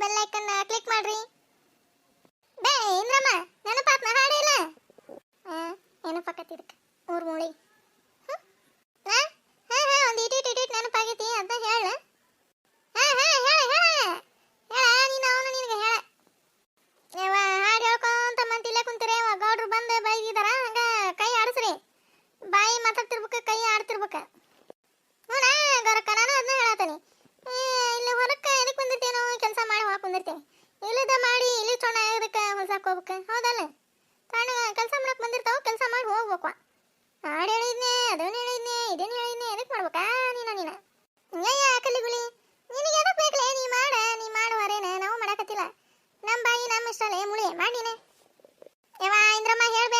Bell icon click ಮಾಡ್ರಿ. ಬೇ ಇಂದ್ರಮ್ಮ ನೆನಪಾತ್ನ ಹಾಡಿಲ್ಲ ನೆನಪಾಕತಿ ಇದಕ್ಕೆ? ಊರ್ ಮೂಳಿ? ಹಾ? ಹಾ? ಹಾ ಒಂದು ಇಟಿಟ್ ಇಟಿಟ್ ನೆನಪಾಗೈತಿ ಅದ ಹೇಳ. ಹಾ ಹಾ ಹೇಳ ಹೇಳ ಹೇಳ ನೀನು ಅವನು ನಿನಗೆ ಹೇಳ ಯವ್ವ ಹಾಡು ಹೇಳ್ಕೊಂತ ಮಂತಿಲ್ಲೇ ಕುಂತಿರಿ ಯವ್ವ ಗೌಡ್ರು ಬಂದು ಬೈದಿದಾರ ಹಂಗ ಕೈ ಆಡಿಸ್ರಿ ಬಾಯಿ ಮಾತಾಡ್ತಿರ್ಬೇಕು ಕೈ ಆಡ್ತಿರ್ಬೇಕು ನೋಡ ಗೌರಕ್ಕ ನಾನು ಅದನ್ನ ಹೇಳತ್ತೀನಿ ಇಲ್ಲಿ ಹೊಲಕ್ಕೆ ಎದಕ್ಕೆ ಬಂದಿರ್ತೇನೋ ಕೆಲಸ ಮಾಡಿ ಹೋಗಕ್ಕೆ ಬಂದಿರ್ತೇವೆ ಇಲ್ಲದ ಮಾಡಿ ಇಲ್ಲಿ ಚೊಣ ಇದಕ್ಕೆ ಹೊಲ್ಸಕ್ಕೆ ಹೋಗ್ಬೇಕು ಹೌದಲ್ಲ? ತಾಣ ಕೆಲಸ ಮಾಡಕ್ಕೆ ಬಂದಿರ್ತಾವ, ಕೆಲಸ ಮಾಡಿ ಹೋಗ್ಬೇಕು. ಹಾಡು ಹೇಳಿದ್ನೆ, ಅದನ್ನ ಹೇಳಿದ್ನೆ, ಇದನ್ನ ಹೇಳಿದ್ನೆ, ಎದಕ್ ಮಾಡ್ಬೇಕಾ ನೀನು ನೀನು? ಹಿಂಗಯ್ಯ ಕಲಿಗುಳಿ ನಿನಗೆ ಎದಕ್ ಬೇಕಲೇ? ನೀ ಮಾಡ, ನೀ ಮಾಡುವರೇನ? ನಾವು ಮಾಡಕತ್ತಿಲ್ಲ. ನಮ್ಮ ಬಾಯಿ ನಮ್ಮ ಇಷ್ಟಲೇ ಮುಳಿ ಮಾಡಿನೇ ಯವ ಇಂದ್ರಮ್ಮ ಹೇಳ್ಬೇ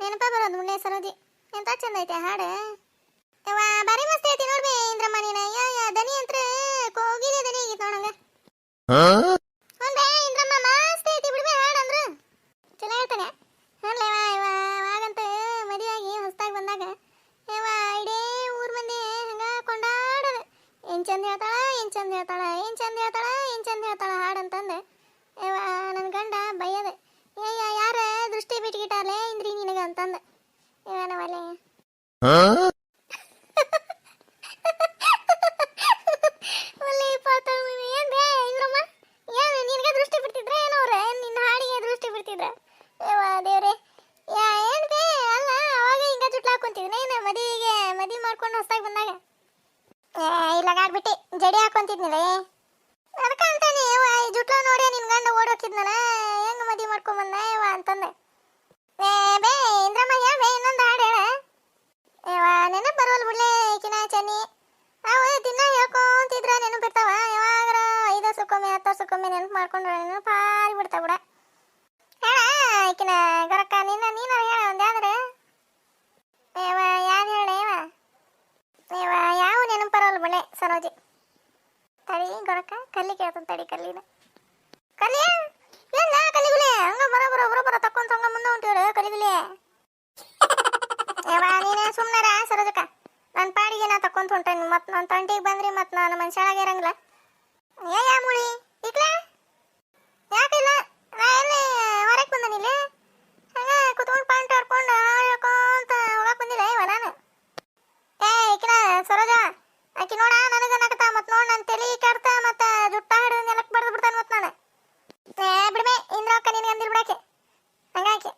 ನೆನಪ ಬರೋದು ಮುಂದೆ ಸರೋಜಿ. ಎಂತ ಚಂದ ಐತೆ ಹಾಡು. ಯವ್ವ ಬಾರಿ ಮಸ್ತ್ ಐತಿ ನೋಡ್ಬಿ ಇಂದ್ರಮ್ಮ ನೀನ. ಯಾ ಯಾ ದನಿ ಅಂತ ಕೋಗಿಲೆ ದನಿ ಆಗಿತ್ತು ನೋಡಂಗ ಒಂದೇ ಇಂದ್ರಮ್ಮ ಮಸ್ತ್ ಐತಿ ಬಿಡ್ಬೇ ಹಾಡು ಅಂದ್ರ. ಚಲೋ ಹೇಳ್ತಾನೆ. ಯವ್ವ ಯವ್ವ ಅವಾಗಂತ ಮದುವೆಯಾಗಿ ಹೊಸ್ದಾಗಿ ಬಂದಾಗ ಯವ್ವ ಇಡೇ ಊರ್ ಮಂದಿ ಹಂಗ ಕೊಂಡಾಡೋದು ಏನ್ ಚಂದ ಹೇಳ್ತಾಳ ಏನ್ ಚಂದ ಹೇಳ್ತಾಳ ಏನ್ ಚಂದ ಹೇಳ್ತಾಳ ಏನ್ ಚಂದ ಹೇಳ್ತಾಳ ಹಾಡಂತಂದು ಯವ್ವ ನನ್ನ ಗಂಡ ಬೈಯದ ಏಯ್ಯ ಯಾರ ದೃಷ್ಟಿ ಬಿಟ್ಗಿಟ್ಟಾಲೆ ಇಂದ್ರಿ ನಿನಗ ಅಂತಂದ ಇವನವಲೆ ಒಳ್ಳೆ ಪಾತಾಳ ಏನ್ ಬೇ ಇಂದ್ರಮ್ಮ ಏನು ನಿನಗೆ ದೃಷ್ಟಿ ಬಿಡ್ತಿದ್ರ ಏನೋ ಅವ್ರ ನಿನ್ನ ಹಾಡಿಗೆ ದೃಷ್ಟಿ ಬಿಡ್ತಿದ್ರ ಯವ್ವ ದೇವ್ರೆ ಯಾ ಏನ್ ಬೇ ಅಲ್ಲ ಅವಾಗ ಹಿಂಗ ಜುಟ್ಲ ಹಾಕೊಂತಿದ್ನ ಏನು ಮದುವೆಗೆ ಮದುವೆ ಮಾಡ್ಕೊಂಡು ಹೊಸ್ದಾಗಿ ಬಂದಾಗ ಇಲ್ಲ ಜಡಿ ಹಾಕೊಂತಿದ್ನಲೇ. ಅದಕ್ಕೆ ಅಂತಾನೆ ಈ ಜುಟ್ಲ ನೋಡಿ ನಿನ್ ಗಂಡ ಓಡೋಕಿದ್ನಲ್ಲ ಹೆಂಗ್ ಮದಿ ಮಾಡ್ಕೊಂಡ್ ಬಂದ ಯವ್ವ ಅಂತಂದೆ. ಏ, ಬೇ, ಇಂದ್ರಮ್ಮ ಬೇ, ಇನ್ನೊಂದು ಹಾಡು ಹೇಳ. ಯವ್ವ, ನೆನಪು ಬರೋಲ್ ಬಿಡ್ಲೆ ಕಿನ ಚನ್ನಿ. ಅವು ದಿನ ಹೇಳ್ಕೊಂತಿದ್ರ ನೆನಪಿರ್ತಾವ ಯಾವಾಗಾರ ಐದು ಸುಕ್ಕೊಮ್ಮೆ ಹತ್ತು ಸುಕ್ಕೊಮ್ಮೆ ನೆನಪು ಮಾಡ್ಕೊಂಡ್ರೆ ನೆನಪು ಹಾರಿ ಬಿಡ್ತಾವ ಬಿಡ ಹೇಳ ಈಕಿನ ಗರಕ್ಕ ನಿನ್ನ ನೀನ ಹೇಳ ಒಂದ್ ಯಾವ್ದಾರ ಯವ್ವ ಯಾವ್ದು ಹೇಳ ಯವ್ವ ಯವ್ವ ಯಾವ ನೆನಪು ಬರೋಲ್ ಬಿಡ್ಲೆ ಸರೋಜಿ ತಡಿ ಕಲ್ಲಿ ಕೇಳ್ತಾನೆ ತಡಿ ಕಲ್ಲಿನ. ಕಲ್ಲಿ ಏನ ಕಲಿಗುಲಿ ಹಂಗ ಬರೋಬರ ಬರೋಬರ ತಕ್ಕೊಂತ ಹಂಗ ಮುಂದೆ ಹೊಂಟಿವ್ರ ಕಲಿಗುಲಿ ಯವ್ವ, ನೀನೇ ಸುಮ್ಮನಾರ ಸರೋಜಕ್ಕ. ನನ್ನ ಪಾಡಿಗೆ ನಾ ತಕ್ಕೊಂತ ಹೊಂಟೇನಿ. ಮತ್ತು ನನ್ನ ತಂಟಿಗೆ ಬಂದ್ರಿ ಮತ್ತು ನಾನು ಮನುಷ್ಯನಾಗ ಇರಂಗಿಲ್ಲ. ಏ ಯಾ ಮುಳಿ? ಇಕ್ಲ ಯಾಕಿಲ್ಲ ನಾ ಎಲ್ಲಿ ಹೊರಗೆ ಬಂದನಿಲ್ಲ ಹಂಗ ಕುತ್ಕೊಂಡು ಪಾಯಿಂಟ್ ಹರ್ಕೊಂಡು ಹೇಳ್ಕೊಂತ ಹೋಗಕ್ ಬಂದಿಲ್ಲ ಇವ ನಾನು ಏ ಈಕಿನ ಸರೋಜ ಆಕಿ ನೋಡ ನನಗ ನಗತ ಮತ್ ನೋಡ್ ನನ್ ತಲಿ ಕೆಡ್ತ ಮತ್ತ ಜುಟ್ಟ ಹಿಡಿದು ನೆಲಕ್ ಬಡ್ದು ಬಿಡ್ತಾನ ಮತ್ ನಾನು ಇಂದ್ರಕ್ಕ ಅಂದಿಲ್ ಬಿಡಾಕೆ ಹಂಗಾಕೆ.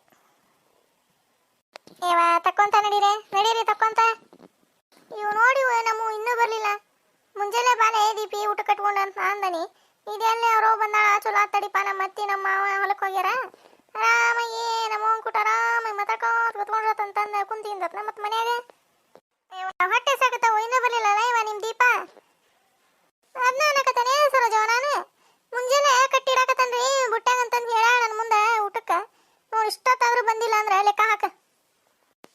ಏವ, ತಕ್ಕೊಂತ ನಡೀರೆ. ನಡೀರಿ, ತಕ್ಕೊಂತ. ಇವು ನೋಡಿ ನಮ್ಮ ಇನ್ನೂ ಬರಲಿಲ್ಲ. ಮುಂಜಾನೆ ಬಾನೆ ದೀಪಿ ಊಟ ಕಟ್ಕೊಂಡು ಅಂತ ಅಂದನಿ. ಇದೆಲ್ಲೇ ಅವರೋ ಬಂದಾಳ, ಚಲೋ ತಡಿಪ ನಮ್ಮ ಅತ್ತಿ, ನಮ್ಮ ಮಾವ ಹೊಲಕ್ಕೆ ಹೋಗ್ಯಾರ. ಆರಾಮಾಗಿ ನಮ್ಮ ಅವ್ವನ್ ಕೂಟ ಆರಾಮಾಗಿ ಮಾತಾಡ್ಕೋತ ಕುತ್ಕೊಂಡ್ರತ್ತಂತಂದು ಕುಂತಿಂದತ್ ನಮ್ಮ ಮನ್ಯಾಗ ಏವ, ಹೊಟ್ಟೆ ಸಾಕತ್ತಾವ ಇನ್ನೂ ಬರಲಿಲ್ಲ ಇವ ನಿಮ್ಮ ದೀಪ ಅದನ್ನ ಅನ್ನಕತ್ತಾನೆ ಸರೋಜವ ನಾನು ಮುಂಜಾನೆ ಕಟ್ಟಿಡಾಕತ್ತನ್ರಿ ಬುಟ್ಟಾಗ ಅಂತಂದು ಹೇಳ ನನ್ನ ಮುಂದೆ ಊಟಕ್ಕೆ ನೋಡಿ ಇಷ್ಟೊತ್ತಾದ್ರೂ ಬಂದಿಲ್ಲ ಅಂದ್ರೆ ಲೆಕ್ಕ ಹಾಕ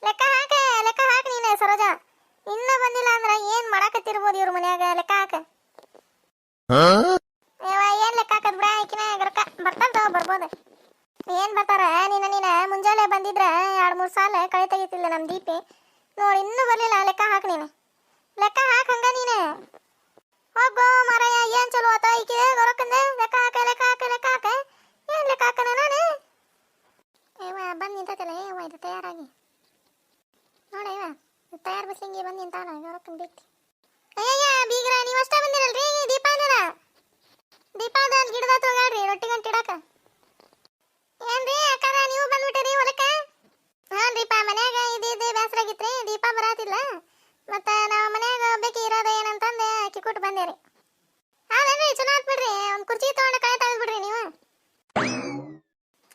ಲೆಕ್ಕ ಹಾಕ ಲೆಕ್ಕ ಹಾಕ ನೀನು ಸರೋಜ ಇನ್ನೂ ಬಂದಿಲ್ಲ ಅಂದ್ರೆ ಏನ್ ಮಾಡಾಕತ್ತಿರ್ಬೋದು ಇವ್ರ ಮನ್ಯಾಗ ಲೆಕ್ಕ ಹಾಕ. ಏವ ಏನ್ ಲೆಕ್ಕ ಹಾಕದ್ ಬಿಡ ಆಕಿನ ಗರಕ. ಬರ್ತಾರ ಬರ್ಬೋದು. ಏನ್ ಬರ್ತಾರ? ನೀನ ನೀನ ಮುಂಜಾನೆ ಬಂದಿದ್ರ ಎರಡ್ ಮೂರ್ ಸಾಲ ಕಳೆ ತೆಗಿತಿಲ್ಲ ನಮ್ ದೀಪಿ. ನೋಡಿ ಇನ್ನೂ ಬರ್ಲಿಲ್ಲ ಲೆಕ್ಕ ಹಾಕ ನೀನು. ಲೆಕ್ಕ ಹಾಕ ಹಂಗ ನೀನು. ಹೋಗೋ ಮಾರಾಯ ಏನ್ ಚಲೋ ಆತ ಈಕೆ? ಗೊರಕಂದ ಲೆಕ್ಕ ಹಾಕ ಲೆಕ್ಕ ಹಾಕ ಲೆಕ್ಕ ಹಾಕ. ಏನ್ ಲೆಕ್ಕ ಹಾಕನ ನಾನು? ಏವ ಬಂದ್ ನಿಂತೈತಲ್ಲ ಏವ ಇದು ತಯಾರಾಗಿ. ನೋಡ ಇವ ತಯಾರು ಬಸ್ಲಿಂಗಿ ಬಂದು ನಿಂತಾನ ಬಿಟ್ಟು ಬೀಗ್ರ ನೀವು ಅಷ್ಟೇ ಬಂದಿರಲ್ರಿ? ದೀಪ ಅನ್ನೋಣ ದೀಪ ಅದ ಅಲ್ಲಿ ಗಿಡದ ತೊಗಾಡ್ರಿ ರೊಟ್ಟಿ ಗಂಟು ಇಡಕ ಏನ್ರಿ ಅಕ್ಕಾರ ನೀವು ಬಂದ್ಬಿಟ್ಟಿರಿ ಹೊಲಕ್ಕ? ಹಾಂ ದೀಪ ಮನ್ಯಾಗ ಇದು ಇದು ಬೇಸರಾಗಿತ್ರಿ ದೀಪ ಬರಾತಿಲ್ಲ. ಮತ್ತ ನಾವು ಮನ್ಯಾಗ ಬೇಕಿ ಇರೋದ ಏನಂತಂದೆ ಅಕ್ಕಿ ಕೊಟ್ಟು ಬಂದೇರಿ. ಹೌದೇನ್ರಿ, ಚಲೋ ಆತ್ ಬಿಡ್ರಿ, ಒಂದು ಕುರ್ಚಿ ತಗೊಂಡು ಕಳೆ ತೆಗೆದ್ಬಿಡ್ರಿ ನೀವು.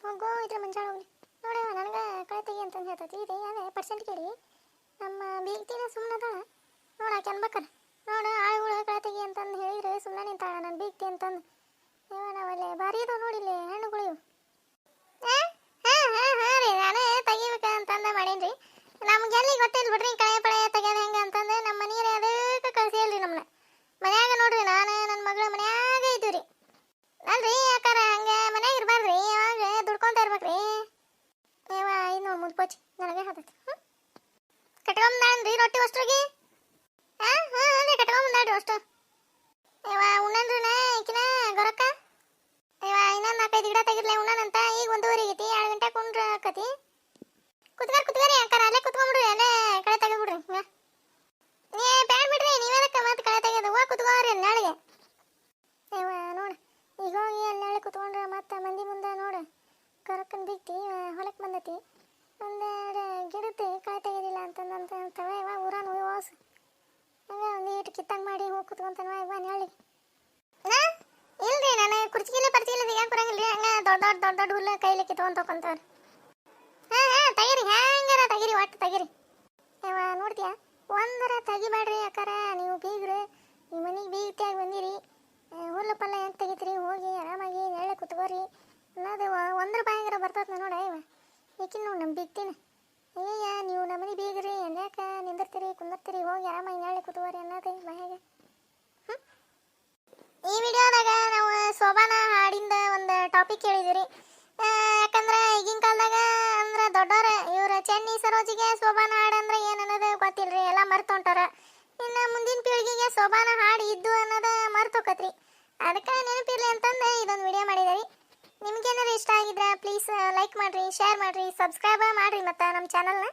ಹೋಗೋ, ಇದ್ರ ಮಂಜಾಳ ಹೋಗ್ಲಿ ನೋಡಿ, ನನಗೆ ಕಳೆ ತೆಗಿ ಅಂತಂದು ಹೇಳ್ತೈತಿ, ಇದೆ, ಅದೇ ಪರ್ಸೆಂಟ್ ಕೇಳಿ. ನಮ್ಮ ಬೀಗ್ತಿನ ಸುಮ್ಮನದಾಳ ನೋಡ ಆಕೆ ಅನ್ಬೇಕಲ್ಲ. ನೋಡು ಆಳುಗಳ ಕಾತಿಗೆ ತೆಗಿ ಅಂತಂದು ಹೇಳಿದ್ರೆ ಸುಮ್ಮನೆ ನಿಂತಾಳ, ನಾನು ಬೀಗ್ತಿ ಅಂತಂದು. ನಾವಲ್ಲಿ ಭಾರಿ ಇದಾವ ನೋಡಿಲ್ಲಿ, ಹಣ್ಣುಗಳು ನಾನೇ ತೆಗಿಬೇಕಂತಂದ ಮಾಡೇನ್ರಿ. ನಮ್ಗೆ ಎಲ್ಲಿ ಗೊತ್ತಿಲ್ಲ ಬಿಡ್ರಿ, ಕಳೆ ಪಳೆ ತೆಗ್ಯೋದು ಹೆಂಗೆ ಅಂತಂದು, ನಮ್ಮ ಮನೆಯವ್ರು ಅದಕ್ಕೆ ಕಳ್ಸಿಲ್ರಿ ನಮ್ಮನ್ನ ಮನ್ಯಾಗ ನೋಡ್ರಿ, ನಾನು ನನ್ನ ಮಗಳ ಮನ್ಯಾಗ ಇದ್ದೀವಿ ರೀ ಅಲ್ರಿ, ಯಾಕಾರ ಹಂಗೆ? ಮನ್ಯಾಗ ಇರ್ಬಾರ್ದ್ರಿ, ಯಾವಾಗ ದುಡ್ಕೊಂತ ಇರ್ಬೇಕ್ರಿ? ಏವ ಇನ್ನು ಮುದ್ಕೋಚಿ, ನನಗೆ ಹತ್ತೈತಿ ಹ್ಞೂ ಕಟ್ಕೊಂಬಂದಾನ್ರಿ ರೊಟ್ಟಿ ಅಷ್ಟ್ರಿಗೆ ಹಾಂ ಹಾಂ ಅದೇ ಮುನ್ನಾಡಿ ಅಷ್ಟು. ಇವ ಉಣ್ಣನ್ರಿನ ಈಕಿನ ಗೊರಕ್ಕ ಇವ ಇನ್ನೊಂದು ನಾಲ್ಕೈದು ಗಿಡ ತೆಗಿರ್ಲೆ ಉಣ್ಣನಂತ, ಈಗ ಒಂದೂವರೆ ಆಗೈತಿ ಎರಡು ಗಂಟೆ ಕುಂಡ್ರ ಆಕತಿ. ಕುತ್ಗಾರ ಕುತ್ಗಾರಿ ಅಕ್ಕಾರ ಅಲ್ಲೇ ಕುತ್ಕೊಂಡ್ಬಿಡ್ರಿ ಅಲ್ಲೇ ಕಳೆ ತೆಗಿಬಿಡ್ರಿ ಏ ಬ್ಯಾಡ್ ಬಿಡ್ರಿ ನೀವೇದಕ್ಕೆ ಮತ್ತೆ ಕಳೆ ತೆಗೆದು? ಹೋಗಿ ಕುತ್ಕೋರಿ ನಾಳೆಗೆ ಇವ ನೋಡ, ಈಗ ಹೋಗಿ ಅಲ್ಲಿ ನಾಳೆ ಕುತ್ಕೊಂಡ್ರೆ ಮತ್ತೆ ಮಂದಿ ಮುಂದೆ ನೋಡು ಕರಕನ್ ಬಿಟ್ಟಿ ಹೊಲಕ್ಕೆ ಬಂದತಿ. ಒಂದೆರಡು ಗಿಡತಿ ಕಳೆ ತೆಗೆದಿಲ್ಲ ಅಂತಂದಂತ ಅಂತವ ಇವ ಊರಾನ ಹಂಗೆ ಒಂದು ಕಿತ್ತಂಗೆ ಮಾಡಿ ಹೋಗಿ ಕುತ್ಕೊಂತಾನ ಬನ್ನಿ ಹೇಳಿ. ಇಲ್ರಿ, ನಾನು ಕುರ್ಚಿಗಿಲ್ಲ ಪರ್ಚಿಗಿಲ್ಲ ಯಾಕೆ ಬರಂಗಿಲ್ಲ ಹಂಗೆ ದೊಡ್ಡ ದೊಡ್ಡ ದೊಡ್ಡ ದೊಡ್ಡ ಹುಲ್ಲು ಕೈಲಿ ಕಿತ್ಕೊಂಡು ತಗೊಂತಾರ ಹಾಂ ಹಾಂ, ತೆಗಿರಿ, ಹ್ಯಾಂಗಾರ ತೆಗಿರಿ, ಒಟ್ಟು ತೆಗಿರಿ. ಯಾವ ನೋಡ್ತೀಯಾ? ಒಂದರ ತೆಗಿಬೇಡ್ರಿ ಯಾಕಾರ ನೀವು ಬೀಗ್ರೆ, ನಿಮ್ಮ ಮನೆಗೆ ಬೀಗ್ತಿಯಾಗಿ ಬಂದಿರಿ. ಹುಲ್ಲು ಪಲ್ಲ ಹೆಂಗೆ ತೆಗಿತೀರಿ? ಹೋಗಿ ಆರಾಮಾಗಿ ನೆಳೆ ಕುತ್ಕೋರಿ. ಅನ್ನೋದು ಒಂದ್ರ ಒಂದ್ ರೂಪಾಯಿಗಾರ ಬರ್ತದ ನೋಡ ಇವ ಈಕಿನ ನೋಡಿ ನಮ್ಮ ಬಿಗ್ತೀನಿ ಅಯ್ಯಯ್ಯ, ನೀವು ನಮ್ಮನೆ ಬೀಗ್ರಿ ಎಂದ್ಯಾಕ ನಿಂದಿರ್ತೀರಿ, ಕುಂದಿರ್ತೀರಿ, ಹೋಗಿ ಆರಾಮ ನೆಳ್ಳೆ ಕುತ್ಕೋರಿ ಅನ್ನೋದು ಹ್ಞೂ ಈ ವಿಡಿಯೋದಾಗ ನಾವು ಶೋಭಾನ ಹಾಡಿಂದ ಒಂದು ಟಾಪಿಕ್ ಹೇಳಿದಿರಿ. ಯಾಕಂದ್ರೆ ಈಗಿನ ಕಾಲದಾಗ ಅಂದ್ರೆ ದೊಡ್ಡವ್ರ ಇವ್ರ ಚೆನ್ನಿ ಸರೋಜಿಗೆ ಸೋಬಾನ ಹಾಡು ಅಂದ್ರೆ ಏನು ಅನ್ನೋದು ಗೊತ್ತಿಲ್ರಿ, ಎಲ್ಲ ಮರ್ತು ಹೊಂಟಾರ ಇನ್ನು ಮುಂದಿನ ಪೀಳಿಗೆಗೆ ಸೋಬಾನ ಹಾಡು ಇದ್ದು ಅನ್ನೋದು ಮರ್ತೋಕತ್ರಿ. ಅದಕ್ಕೆ ನೆನಪಿರ್ಲಿ ಅಂತಂದು ಇದೊಂದು ವಿಡಿಯೋ ಮಾಡಿದಾರಿ. ನಿಮ್ಗೇನಾದ್ರು ಇಷ್ಟ ಆಗಿದ್ರೆ ಪ್ಲೀಸ್ ಲೈಕ್ ಮಾಡ್ರಿ ಶೇರ್ ಮಾಡ್ರಿ ಸಬ್ಸ್ಕ್ರೈಬ್ ಮಾಡ್ರಿ ಮತ್ತು ನಮ್ಮ ಚಾನಲ್ನ